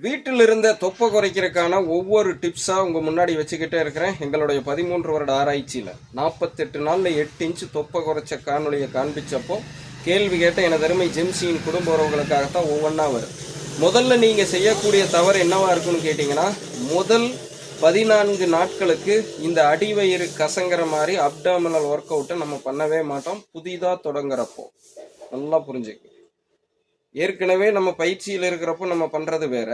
வீட்டில் இருந்த தொப்பை குறைக்கிறதுக்கான ஒவ்வொரு டிப்ஸாக உங்கள் முன்னாடி வச்சுக்கிட்டே இருக்கிறேன். எங்களுடைய பதிமூன்று வருட ஆராய்ச்சியில் நாற்பத்தெட்டு நாளில் எட்டு இன்ச்சு தொப்பை குறைச்ச காணொலியை காண்பிச்சப்போ கேள்வி கேட்ட எனது அருமை ஜெம்சியின் குடும்ப உறவுகளுக்காகத்தான் ஒவ்வொன்றா வரும். முதல்ல நீங்கள் செய்யக்கூடிய தவறு என்னவா இருக்குன்னு கேட்டிங்கன்னா முதல் பதினான்கு நாட்களுக்கு இந்த அடிவயிறு கசங்கிற மாதிரி அப்டாமினல் ஒர்க் அவுட்டை நம்ம பண்ணவே மாட்டோம். புதிதாக தொடங்குறப்போ. நல்லா புரிஞ்சுக்க ஏற்கனவே நம்ம பயிற்சியில் இருக்கிறப்போ நம்ம பண்ணுறது வேற.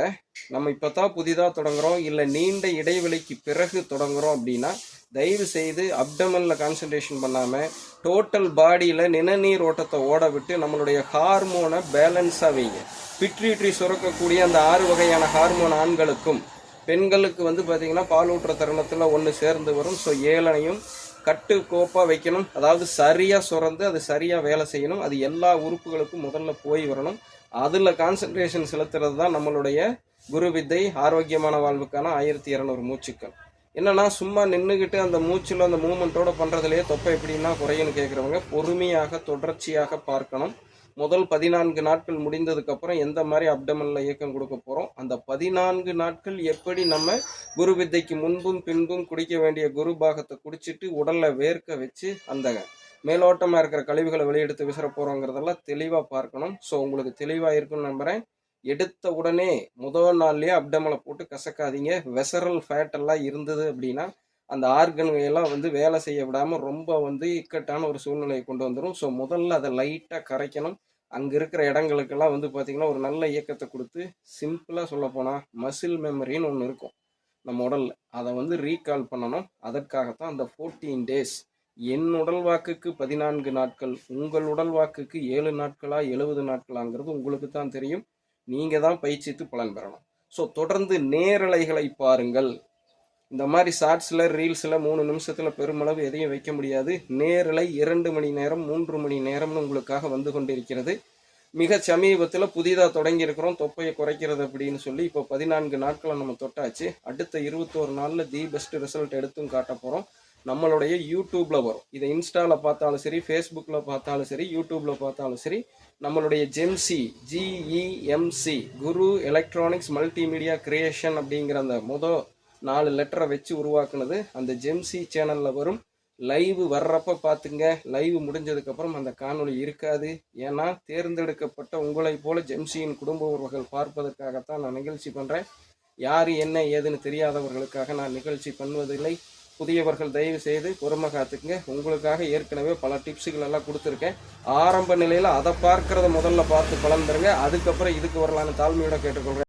நம்ம இப்போ தான் புதிதாக தொடங்குறோம். இல்லை நீண்ட இடைவெளிக்கு பிறகு தொடங்குறோம் அப்படின்னா தயவு செய்து அப்டமனில் கான்சன்ட்ரேஷன் பண்ணாமல் டோட்டல் பாடியில் நிணநீர் ஓட்டத்தை ஓட விட்டு நம்மளுடைய ஹார்மோனை பேலன்ஸாக வைங்க. பிட்ரிட்ரி சுரக்கக்கூடிய அந்த ஆறு வகையான ஹார்மோன் ஆண்களுக்கும் பெண்களுக்கு வந்து பார்த்திங்கன்னா பாலூட்டுற தருணத்தில் ஒன்று சேர்ந்து வரும். ஸோ ஏழனையும் கட்டு கோப்பாக வைக்கணும். அதாவது சரியாக சுரந்து அது சரியாக வேலை செய்யணும். அது எல்லா உறுப்புகளுக்கும் முதல்ல போய் வரணும். அதில் கான்சன்ட்ரேஷன் செலுத்துறது தான் நம்மளுடைய குரு வித்தை ஆரோக்கியமான வாழ்வுக்கான ஆயிரத்தி இரநூறு மூச்சுக்கள். என்னன்னா சும்மா நின்றுக்கிட்டு அந்த மூச்சில் அந்த மூமெண்ட்டோட பண்ணுறதுலையே தொப்பை எப்படின்னா குறையுன்னு கேட்குறவங்க பொறுமையாக தொடர்ச்சியாக பார்க்கணும். முதல் பதினான்கு நாட்கள் முடிந்ததுக்கு அப்புறம் எந்த மாதிரி அப்டமனில் இயக்கம் கொடுக்க போகிறோம் அந்த பதினான்கு நாட்கள் எப்படி நம்ம குரு வித்தைக்கு முன்பும் பின்பும் குடிக்க வேண்டிய குரு பாகத்தை குடிச்சிட்டு உடலை வேர்க்க வச்சு அந்த மேலோட்டமாக இருக்கிற கழிவுகளை வெளியெடுத்து விசிற போகிறோங்கிறதெல்லாம் தெளிவாக பார்க்கணும். ஸோ உங்களுக்கு தெளிவாக இருக்குன்னு நம்புகிறேன் எடுத்த உடனே முதல் நாள்லயே அப்டமலை போட்டு கசக்காதீங்க. வெசரல் ஃபேட் எல்லாம் இருந்தது அப்படின்னா அந்த ஆர்கன்கள் எல்லாம் வந்து வேலை செய்ய விடாமல் ரொம்ப வந்து இக்கட்டான ஒரு சூழ்நிலையை கொண்டு வந்துடும் ஸோ முதல்ல அதை லைட்டாக கரைக்கணும். அங்கே இருக்கிற இடங்களுக்கெல்லாம் வந்து பார்த்திங்கன்னா ஒரு நல்ல இயக்கத்தை கொடுத்து சிம்பிளாக சொல்லப்போனால் மசில் மெமரின்னு ஒன்று இருக்கும் நம்ம உடலில். அதை வந்து ரீகால் பண்ணணும். அதற்காகத்தான் அந்த ஃபோர்டீன் டேஸ் என் உடல் வாக்குக்கு பதினான்கு நாட்கள் உங்கள் உடல் வாக்குக்கு ஏழு நாட்களா எழுபது நாட்களாங்கிறது உங்களுக்கு தான் தெரியும். நீங்கள் தான் பயிற்சித்து பலன் பெறணும். ஸோ தொடர்ந்து நேரலைகளை பாருங்கள். இந்த மாதிரி ஷார்ட்ஸில் ரீல்ஸில் மூணு நிமிஷத்தில் பெருமளவு எதையும் வைக்க முடியாது. நேரலை இரண்டு மணி நேரம் மூன்று மணி நேரம்னு உங்களுக்காக வந்து கொண்டிருக்கிறது. மிக சமீபத்தில் புதிதாக தொடங்கியிருக்கிறோம். தொப்பையை குறைக்கிறது அப்படின்னு சொல்லி இப்போ பதினான்கு நாட்களை நம்ம தொட்டாச்சு. அடுத்த இருபத்தோரு நாளில் தி பெஸ்ட் ரிசல்ட் எடுத்தும் காட்ட போகிறோம் நம்மளுடைய யூடியூப்பில் வரும். இதை இன்ஸ்டாவில் பார்த்தாலும் சரி ஃபேஸ்புக்கில் பார்த்தாலும் சரி யூடியூப்பில் பார்த்தாலும் சரி நம்மளுடைய ஜெம்சி GEMC Guru electronics multimedia creation அப்படிங்கிற அந்த மொதல் நாலு லெட்டரை வச்சு உருவாக்குனது அந்த ஜெம்சி சேனலில் வரும். லைவ் வர்றப்ப பார்த்துங்க லைவ் முடிஞ்சதுக்கப்புறம் அந்த காணொளி இருக்காது. ஏன்னா தேர்ந்தெடுக்கப்பட்ட உங்களைப் போல ஜெம்சியின் குடும்ப உறவுகள் பார்ப்பதற்காகத்தான் நான் நிகழ்ச்சி பண்ணுறேன் யார் என்ன ஏதுன்னு தெரியாதவர்களுக்காக நான் நிகழ்ச்சி பண்ணுவதில்லை. புதியவர்கள் தயவு செய்து பொறுமை காத்துக்குங்க. உங்களுக்காக ஏற்கனவே பல டிப்ஸுகள் எல்லாம் கொடுத்துருக்கேன். ஆரம்ப நிலையில் அதை பார்க்கறத முதல்ல பார்த்து பலன் தருங்க. அதுக்கப்புறம் இதுக்கு வரலான்னு தாழ்மையோட கேட்டுக்கொள்கிறேன்